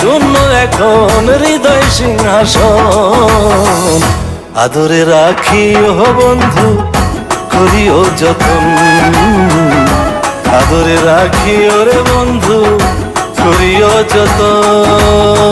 শূন্য এখন হৃদয় সিংহাসন। আদরে রাখি ও বন্ধু, করিও যতন। আদরে রাখি ওরে বন্ধু, করিও যতন।